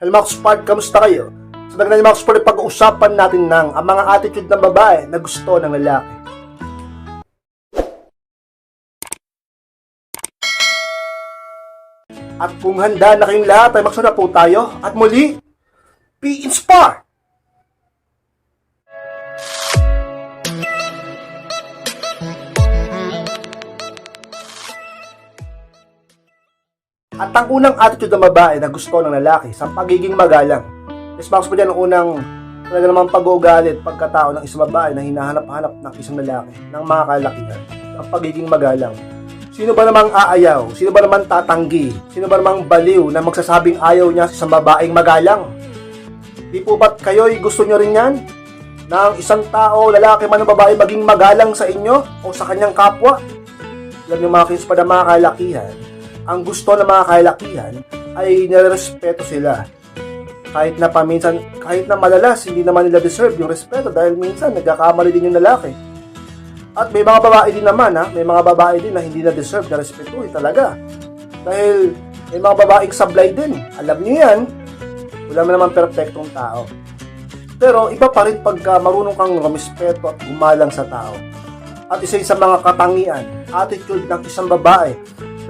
Hello mga Spart, kamusta kayo? Sa Magna mga Spart, pag-uusapan natin ng ang mga attitude ng babae na gusto ng lalaki. At kung handa na kayong lahat, ay magsuna po tayo. At muli, be inspired! At ang unang attitude ng babae na gusto ng lalaki sa pagiging magalang. Yes, Max po dyan ang unang talaga namang pag-uugalit pagkatao ng isang babae na hinahanap-hanap ng isang lalaki ng mga kalakihan. Ang pagiging magalang. Sino ba namang aayaw? Sino ba naman tatanggi? Sino ba namang baliw na magsasabing ayaw niya sa babaeng magalang? Di po ba't kayo'y gusto nyo rin yan? Na ang isang tao, lalaki man o babae, maging magalang sa inyo o sa kanyang kapwa? Alam niyo mga kids, pa mga kalakihan, ang gusto ng mga kalakihan ay nirerespeto sila. Kahit na paminsan, kahit na malalas, hindi naman nila deserve yung respeto dahil minsan nagkakamali din yung lalaki. At may mga babae din naman ha, may mga babae din na hindi na deserve na respetuhin talaga. Dahil may mga babaeng sablay din. Alam niyo yan, wala man naman perfectong tao. Pero iba pa rin pagka marunong kang rumispeto at gumalang sa tao. At isa sa mga katangian, attitude ng isang babae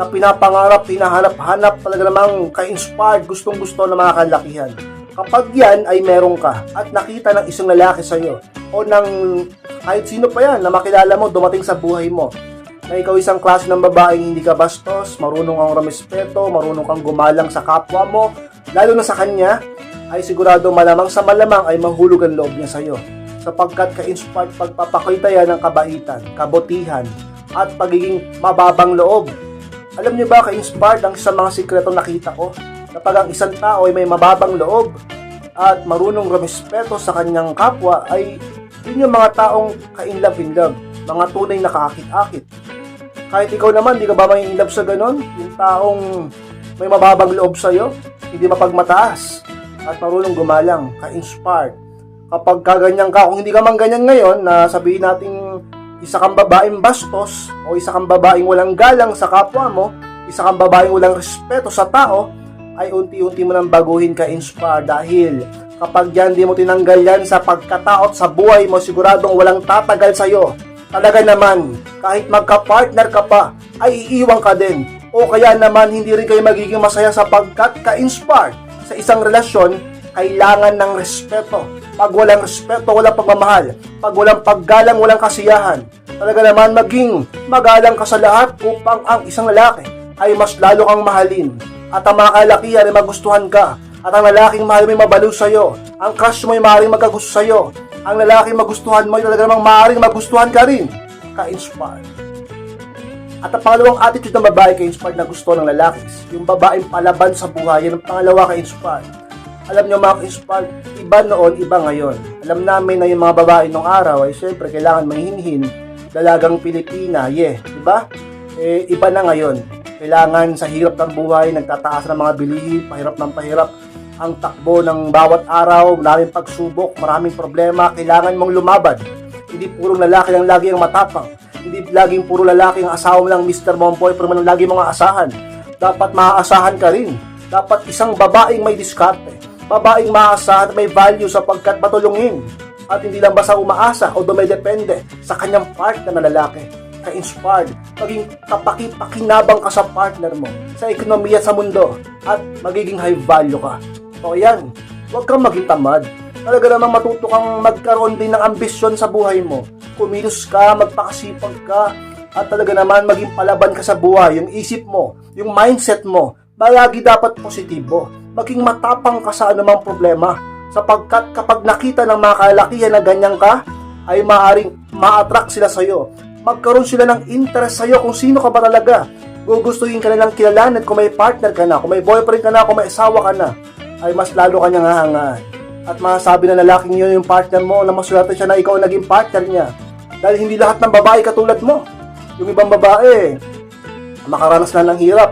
na pinapangarap, hinahanap-hanap talaga namang ka-inspired, gustong-gusto ng mga kalakihan. Kapag yan ay meron ka at nakita ng isang lalaki sa iyo o ng kahit sino pa yan na makilala mo, dumating sa buhay mo, na ikaw isang klase ng babaeng hindi ka bastos, marunong kang rumispeto, marunong kang gumalang sa kapwa mo, lalo na sa kanya, ay sigurado malamang sa malamang ay mahulog ang loob niya sa iyo sapagkat ka-inspired pagpapakita yan ng kabaitan, kabutihan, at pagiging mababang loob. Alam niyo ba ka-inspired ang isang mga sikreto nakita ko? Kapag ang isang tao ay may mababang loob at marunong rumispeto sa kanyang kapwa ay yun yung mga taong ka-inlove-inlove, mga tunay na kaakit-akit. Kahit ikaw naman, di ka ba may inlove sa ganon? Yung taong may mababang loob sa'yo, hindi mapagmataas, at marunong gumalang, ka-inspired. Kapag kaganyan ka, kung hindi ka man ganyan ngayon, na sabihin nating isa kang babaeng bastos, o isa kang babaeng walang galang sa kapwa mo, isa kang babaeng walang respeto sa tao, ay unti-unti mo nang baguhin ka inspire dahil kapag yan di mo tinanggal yan sa pagkataot sa buhay mo, siguradong walang tatagal sa'yo. Talaga naman, kahit magka-partner ka pa, ay iiwan ka din. O kaya naman, hindi rin kayo magiging masaya sapagkat ka-inspired sa isang relasyon, kailangan ng respeto. Pag walang respeto, walang pagmamahal. Pag walang paggalang, walang kasiyahan. Talaga naman maging magalang ka sa lahat upang ang isang lalaki ay mas lalo kang mahalin. At ang mga kalakihan ay magustuhan ka. At ang lalaking mahal mo ay mabalo sa'yo. Ang crush mo ay maaaring magkagusto sa'yo. Ang lalaking magustuhan mo ay talaga namang maaaring magustuhan ka rin. Ka-inspire. At ang pangalawang attitude ng babae ka-inspired na gusto ng lalaki, yung babaeng palaban sa buhay, yan ang pangalawa ka-inspired. Alam nyo mga ka-inspired, iba noon, iba ngayon. Alam namin na yung mga babae nung araw ay syempre kailangan mahinhin, dalagang Pilipina, yeah, di ba? Eh, iba na ngayon. Kailangan sa hirap ng buhay, nagtataas ng mga bilihin, pahirap ng pahirap, ang takbo ng bawat araw, maraming pagsubok, maraming problema, kailangan mong lumaban. Hindi puro lalaki ang lagi ang matapang. Hindi laging puro lalaki ang asawa mo lang Mr. Momboy, pero man lagi mga asahan. Dapat maaasahan ka rin. Dapat isang babaeng may diskarte. Babaeng maaasahan at may value sapagkat matulungin. At hindi lang basta umaasa o dumedepende sa kanyang partner na lalaki. Ka-inspired, maging kapaki-pakinabang ka sa partner mo, sa ekonomiya sa mundo, at magiging high value ka. O yan, huwag kang maging tamad. Talaga namang matuto kang magkaroon din ng ambisyon sa buhay mo. Kumilos ka, magpakasipag ka, at talaga naman maging palaban ka sa buhay, yung isip mo, yung mindset mo, malagi dapat positibo. Maging matapang ka sa anumang problema. Sapagkat kapag nakita ng mga kalakihan na ganyan ka, ay maaring ma-attract sila sa'yo. Magkaroon sila ng interest sa'yo kung sino ka ba talaga. Gugustuhin ka nilang kilalanin kung may partner ka na, kung may boyfriend ka na, kung may asawa ka na, ay mas lalo ka niyang hahangaan. At masasabi na lalaking yun yung partner mo na maswerte siya na ikaw ang naging partner niya. Dahil hindi lahat ng babae katulad mo. Yung ibang babae, makaranas na ng hirap.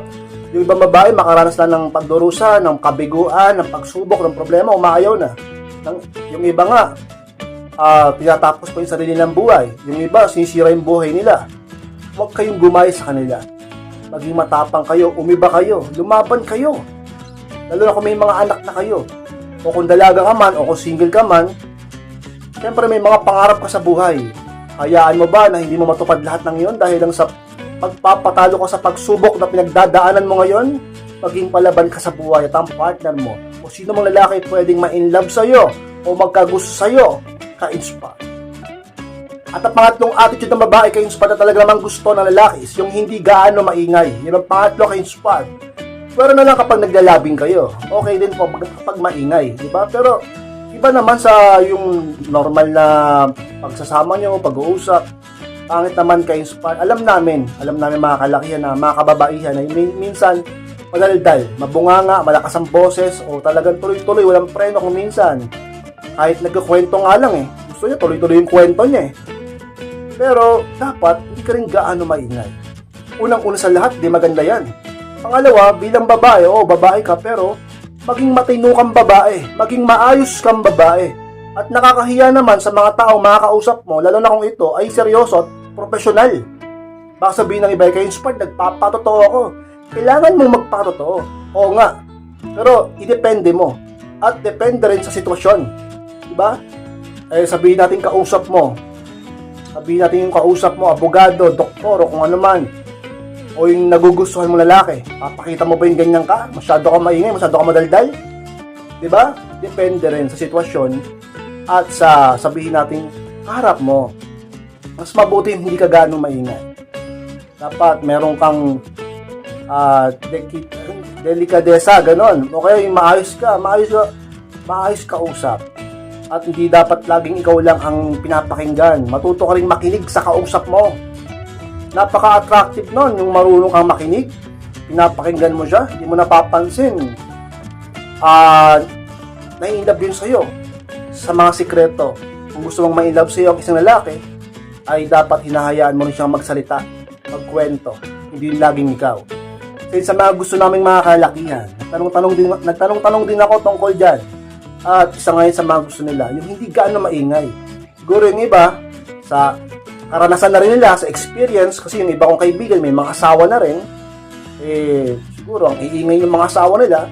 Yung ibang babae, makaranas na ng pagdurusa, ng kabiguan, ng pagsubok, ng problema, umaayaw na. Ng, yung iba nga, ah pinatapos pa yung sarili ng buhay. Yung iba, sinisira yung buhay nila. Huwag kayong gumaya sa kanila. Maging matapang kayo, umiba kayo, lumaban kayo. Lalo na kung may mga anak na kayo. O kung dalaga ka man, o kung single ka man, Siyempre may mga pangarap ka sa buhay. Hayaan mo ba na hindi mo matupad lahat ng iyon dahil lang sa pagpapatalo ka sa pagsubok na pinagdadaanan mo ngayon? Maging palaban ka sa buhay at ang partner mo o sino mang lalaki pwedeng ma-inlove sa'yo o magkagusto sa'yo, ka-inspire. At ang pangatlong attitude ng babae ka-inspire na talaga namang gusto ng lalaki is yung hindi gaano maingay. Yan ang pangatlo ka-inspire. Pero na lang kapag naglalabing kayo, okay din po pag, kapag maingay, di ba? Pero iba naman sa yung normal na pagsasama nyo, pag-uusap, pangit naman kay inspire. Alam namin, alam namin mga kalakihan na mga kababaihan na min- minsan madaldal, mabunganga, malakas ang boses o talagang tuloy-tuloy, walang preno kung minsan. Kahit nagkukwento nga lang eh. Gusto niya tuloy-tuloy yung kwento niya eh. Pero dapat hindi ka rin gaano maingay. Unang-una sa lahat, di maganda yan. Pangalawa, bilang babae, o babae ka pero maging matino kang babae, maging maayos kang babae. At nakakahiya naman sa mga taong makakausap mo, lalo na kung ito ay seryoso at profesional. Baka sabihin ng iba, kayo inspired, nagpapatotoo ako. Kailangan mong magpatotoo. Oo nga. Pero, idepende mo. At depende rin sa sitwasyon. Diba? Eh, sabihin natin kausap mo. Sabihin natin yung kausap mo, abogado, doktor, o kung ano man. O yung nagugustuhan mo lalaki. Papakita mo ba yung ganyan ka? Masyado ka maingay, masyado ka madaldal? Diba? Depende rin sa sitwasyon at sa sabihin natin kaharap mo. Mas mabuti hindi ka gaano maingay. Dapat meron kang ah deki- delikadesa, ganon. O yung maayos ka, maayos ka, maayos ka usap. At hindi dapat laging ikaw lang ang pinapakinggan. Matuto ka rin makinig sa kausap mo. Napaka-attractive nun, yung marunong kang makinig. Pinapakinggan mo siya, hindi mo napapansin. Ah, nai-inlove yun sa'yo sa mga sikreto. Kung gusto mong ma-inlove sa'yo ang isang lalaki, ay dapat hinahayaan mo rin siyang magsalita, magkwento, hindi laging ikaw. Kasi sa mga gusto naming mga kalakihan, nagtanong-tanong din, nagtanong-tanong din ako tungkol dyan. At isa ngayon sa mga gusto nila, yung hindi gaano maingay. Siguro yung iba, sa karanasan na rin nila, sa experience, kasi yung iba kong kaibigan, may mga asawa na rin, eh, siguro ang iingay ng mga asawa nila,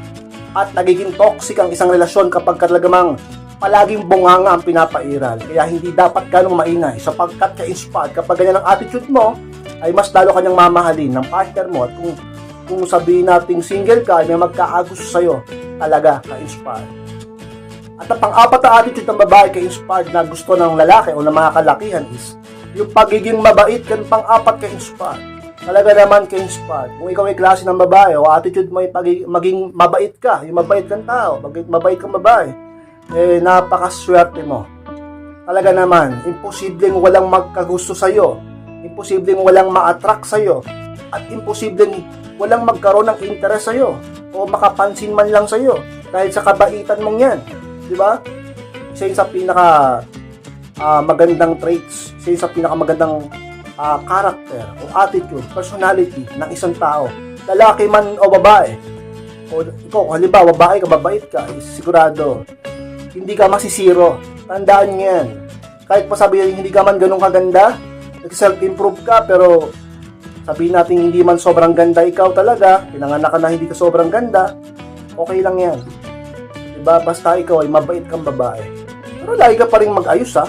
at nagiging toxic ang isang relasyon kapag talagamang palaging bunganga ang pinapairal. Kaya hindi dapat ganong maingay sapagkat ka-inspired kapag ganyan ang attitude mo, ay mas lalo kanyang mamahalin ng partner mo at kung kung sabihin nating single ka, ay may magkaagusto sa'yo, talaga ka-inspired. At ang pang-apat na attitude ng babae ka-inspired na gusto ng lalaki o ng mga kalakihan is yung pagiging mabait kan pang-apat ka-inspired. Talaga naman ka-inspired. Kung ikaw ay klase ng babae o attitude mo ay pagi- maging mabait ka, yung mabait kang tao, maging mabait kang babae, eh napakaswerte mo. Talaga naman, imposibleng walang magkagusto sa'yo, imposibleng walang ma-attract sa'yo, at imposibleng walang magkaroon ng interest sa'yo o makapansin man lang sa'yo dahil sa kabaitan mong yan. Di ba? Isa yun sa pinaka ah, magandang traits, isa yun sa pinaka magandang ah, character o attitude, personality ng isang tao. Lalaki man o babae. O ikaw, halimbawa, babae ka, babait ka, is sigurado, hindi ka masisiro. Tandaan niyo yan. Kahit pa sabihin hindi ka man ganun kaganda, nag-self-improve ka, pero sabihin natin hindi man sobrang ganda ikaw talaga, pinanganak ka na hindi ka sobrang ganda, okay lang yan. Diba? Basta ikaw ay mabait kang babae. Pero lagi ka pa rin mag-ayos ha.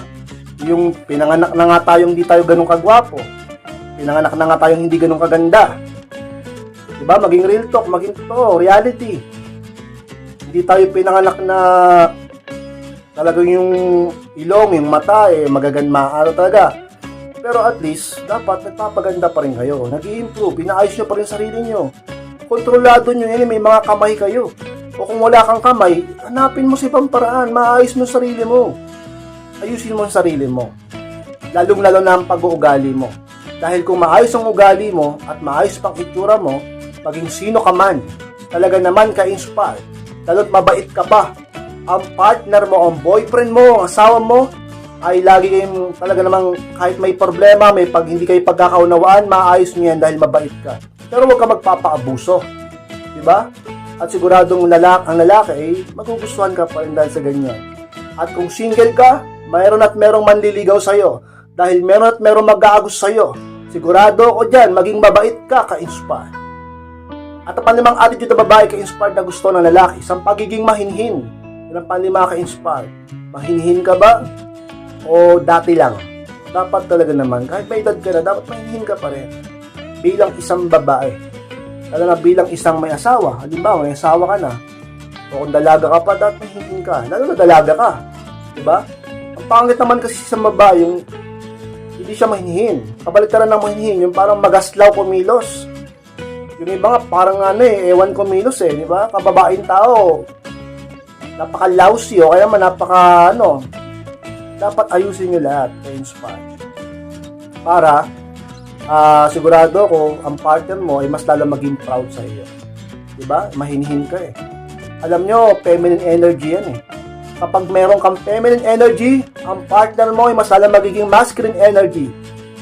Yung pinanganak na nga tayong hindi tayo ganun kagwapo. Pinanganak na nga tayong hindi ganun kaganda. Diba? Maging real talk, maging totoo, reality. Hindi tayo pinanganak na talagang yung ilong, yung mata, eh, magaganma, ano talaga. Pero at least, dapat nagpapaganda pa rin kayo. nag improve inaayos nyo pa rin sarili nyo. Kontrolado nyo yan, eh, may mga kamay kayo. O kung wala kang kamay, hanapin mo si paraan, maayos mo sarili mo. Ayusin mo ang sarili mo. Lalong-lalo na ang pag-uugali mo. Dahil kung maayos ang ugali mo at maayos pang itsura mo, maging sino ka man, talaga naman ka-inspire, lalo't mabait ka pa, ang partner mo, ang boyfriend mo, ang asawa mo, ay lagi kayong talaga namang kahit may problema, may pag hindi kayo pagkakaunawaan, maayos niyo yan dahil mabait ka. Pero huwag ka magpapaabuso. Di ba? At siguradong lalaki, ang lalaki ay magugustuhan ka pa rin dahil sa ganyan. At kung single ka, mayroon at merong manliligaw sa'yo. Dahil meron at merong mag-aagos sa'yo. Sigurado ko dyan, maging mabait ka, ka-inspire. At ang panlimang attitude ng babae ka-inspired na gusto ng lalaki, isang pagiging mahinhin. Yan ang panlima ka-inspired. Mahinhin ka ba? O dati lang? Dapat talaga naman, kahit may edad ka na, dapat mahinhin ka pa rin. Bilang isang babae. Lalo na bilang isang may asawa. Halimbawa, may asawa ka na. O kung dalaga ka pa, dapat mahinhin ka. Lalo na dalaga ka. Diba? Ang pangit naman kasi sa babae, yung hindi siya mahinhin. Kabalik ka ng mahinhin, yung parang magaslaw kumilos. Yung iba nga, parang ano eh, ewan kumilos eh, di ba? Kababaeng tao, napaka-lousy o kaya man napaka ano, dapat ayusin nyo lahat kay Inspire. Para ah sigurado ko ang partner mo ay mas lalo maging proud sa iyo. 'Di ba? Mahinhin ka eh. Alam nyo, feminine energy yan eh. Kapag meron kang feminine energy, ang partner mo ay mas lalo magiging masculine energy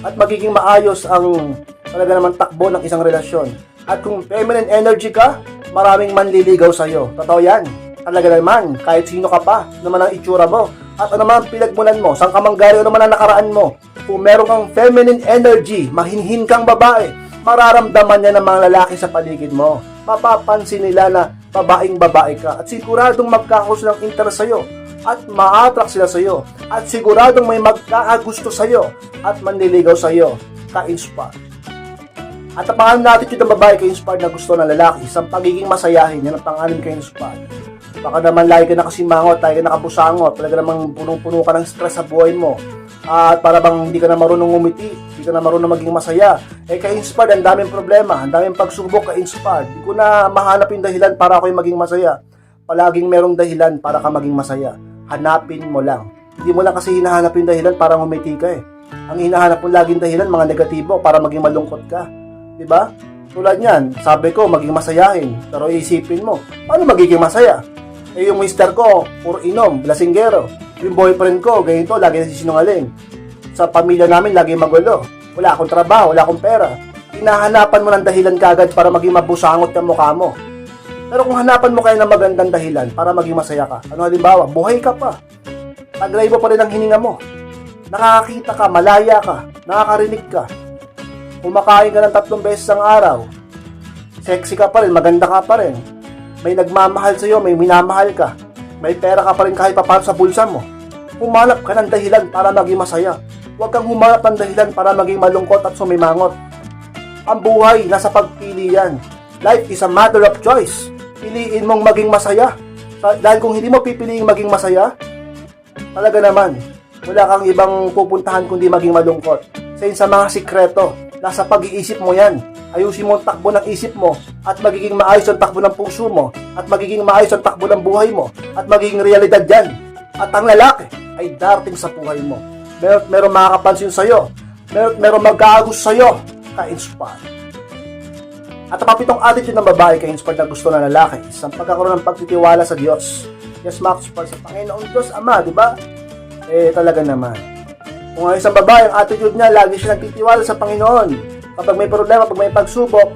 at magiging maayos ang talaga naman takbo ng isang relasyon. At kung feminine energy ka, maraming manliligaw sa iyo. Totoo yan. Talaga naman, kahit sino ka pa, naman ang itsura mo. At ano man ang pinagmulan mo, saan ka manggari, ano man ang nakaraan mo. Kung meron kang feminine energy, mahinhin kang babae, mararamdaman niya ng mga lalaki sa paligid mo. Mapapansin nila na babaeng babae ka at siguradong magkakagusto ng interest sa'yo at ma-attract sila sa'yo at siguradong may magkakagusto sa'yo at manliligaw sa'yo ka-inspire. At ang pangalan natin yung babae ka-inspired na gusto ng lalaki, isang pagiging masayahin, yan ang pangalan ka-inspired. Baka naman lagi ka nakasimangot, lagi ka nakabusangot, talaga namang punong-puno ka ng stress sa buhay mo. At para bang hindi ka na marunong umiti, hindi ka na marunong maging masaya. Eh ka-inspired, ang daming problema, ang daming pagsubok ka-inspired. Hindi ko na mahanap yung dahilan para ako'y maging masaya. Palaging merong dahilan para ka maging masaya. Hanapin mo lang. Hindi mo lang kasi hinahanap yung dahilan para umiti ka eh. Ang hinahanap mo laging dahilan, mga negatibo, para maging malungkot ka. 'di ba? Tulad niyan, sabi ko maging masayahin, pero isipin mo, paano magiging masaya? Eh yung mister ko, puro inom, lasinggero. Yung boyfriend ko, ganito, lagi nagsisinungaling. Sa pamilya namin, lagi magulo. Wala akong trabaho, wala akong pera. Hinahanapan mo ng dahilan kagad para maging mabusangot yung mukha mo. Pero kung hanapan mo kayo ng magandang dahilan para maging masaya ka, ano halimbawa, buhay ka pa. Taglay mo pa rin ang hininga mo. Nakakakita ka, malaya ka, nakakarinig ka, kumakain ka ng tatlong beses ang araw, sexy ka pa rin, maganda ka pa rin, may nagmamahal sa iyo, may minamahal ka, may pera ka pa rin kahit papaano sa bulsa mo, humanap ka ng dahilan para maging masaya. Huwag kang humanap ng dahilan para maging malungkot at sumimangot. Ang buhay, nasa pagpili yan. Life is a matter of choice. Piliin mong maging masaya. Sa- Dahil kung hindi mo pipiliin maging masaya, talaga naman, wala kang ibang pupuntahan kundi maging malungkot. Sa sa mga sikreto, nasa pag-iisip mo yan. Ayusin mo ang takbo ng isip mo at magiging maayos ang takbo ng puso mo at magiging maayos ang takbo ng buhay mo at magiging realidad yan. At ang lalaki ay darating sa buhay mo. Meron, meron makakapansin sa'yo. Meron, meron magkakagusto sa'yo. Ka-inspire. At ang papitong attitude ng babae ka-inspired na gusto ng lalaki is ang pagkakaroon ng pagtitiwala sa Diyos. Yes, Max, para sa Panginoon Diyos, Ama, di ba? Eh, talaga naman. Kung ang isang babae, ang attitude niya, lagi siya nagtitiwala sa Panginoon. Kapag may problema, pag may pagsubok,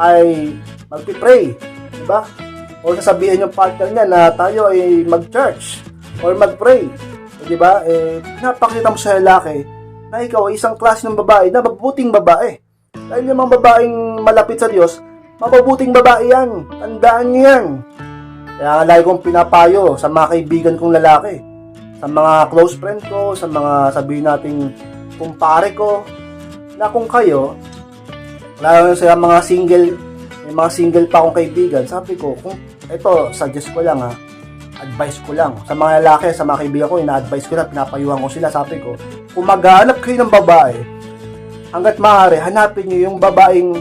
ay magpipray. Di ba? O sasabihin yung partner niya na tayo ay mag-church or mag-pray. Di ba? Eh, napakita mo sa lalaki na ikaw ay isang klase ng babae na mabubuting babae. Dahil yung mga babaeng malapit sa Diyos, mabubuting babae yan. Tandaan niyo yan. Kaya nga lagi kong pinapayo sa mga kaibigan kong lalaki, sa mga close friend ko, sa mga sabihin nating kumpare ko, na kung kayo, lalo na sa mga single, may mga single pa akong kaibigan, sabi ko, kung ito, suggest ko lang ha, advice ko lang. Sa mga lalaki, sa mga kaibigan ko, ina-advise ko na, pinapayuhan ko sila, sabi ko, kung maghanap kayo ng babae, hanggat maaari, hanapin nyo yung babaeng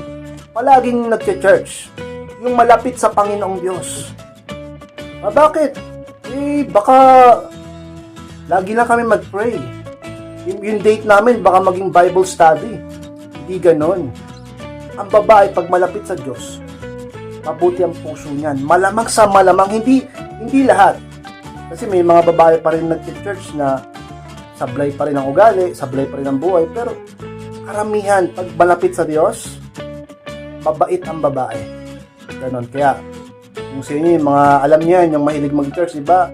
palaging nagche-church, yung malapit sa Panginoong Diyos. Ah, bakit? Eh, baka lagi lang kami mag-pray. Yung, yung date namin, baka maging Bible study. Hindi ganon. Ang babae, pag malapit sa Diyos, mabuti ang puso niyan. Malamang sa malamang, hindi, hindi lahat. Kasi may mga babae pa rin nag-church na sablay pa rin ang ugali, sablay pa rin ang buhay, pero karamihan, pag malapit sa Diyos, mabait ang babae. Ganon. Kaya, kung sa inyo, yung mga alam niyo yan, yung mahilig mag-church, iba,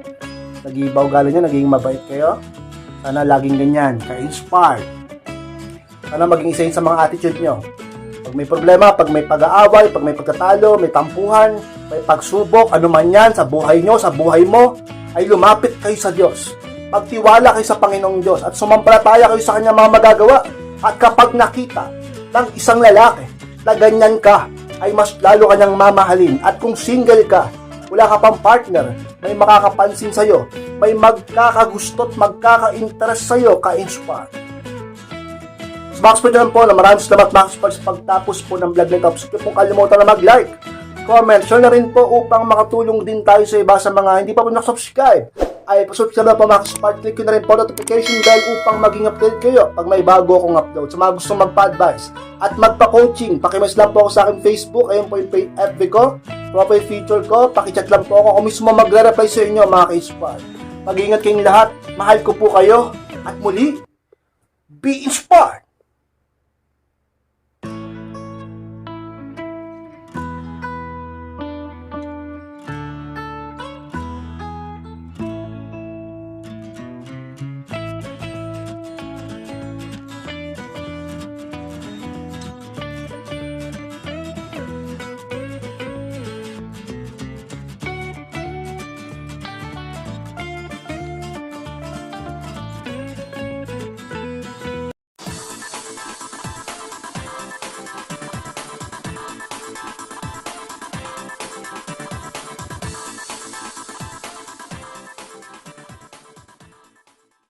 nag-iibaw galing niya, naging mabait kayo. Sana laging ganyan, ka-inspired. Sana maging isa yun sa mga attitude nyo. Pag may problema, pag may pag-aaway, pag may pagkatalo, may tampuhan, may pagsubok, ano man yan sa buhay nyo, sa buhay mo, ay lumapit kayo sa Diyos. Pagtiwala kayo sa Panginoong Diyos at sumampalataya kayo sa kanyang mga magagawa. At kapag nakita ng isang lalaki na ganyan ka, ay mas lalo kanyang mamahalin. At kung single ka, wala ka pang partner, may makakapansin sa'yo, may magkakagusto't magkaka-interest sa'yo, ka-inspire. Sa Max po dyan po na maraming salamat Max Pag sa pagtapos po ng vlog nito. Tapos huwag pong kalimutan na mag-like, comment, share na rin po upang makatulong din tayo sa iba sa mga hindi pa po nakasubscribe. Ay, pasubscribe na po Max Part. Click ko na rin po notification bell upang maging update kayo pag may bago akong upload. Sa mga gusto magpa-advise at magpa-coaching, pakimess lang po ako sa akin Facebook. Ayun po yung FB ko, profile feature ko. Pakichat lang po ako. Kung mismo magre-reply sa inyo mga ka-inspire. Mag-ingat kayong lahat. Mahal ko po kayo. At muli, be inspired!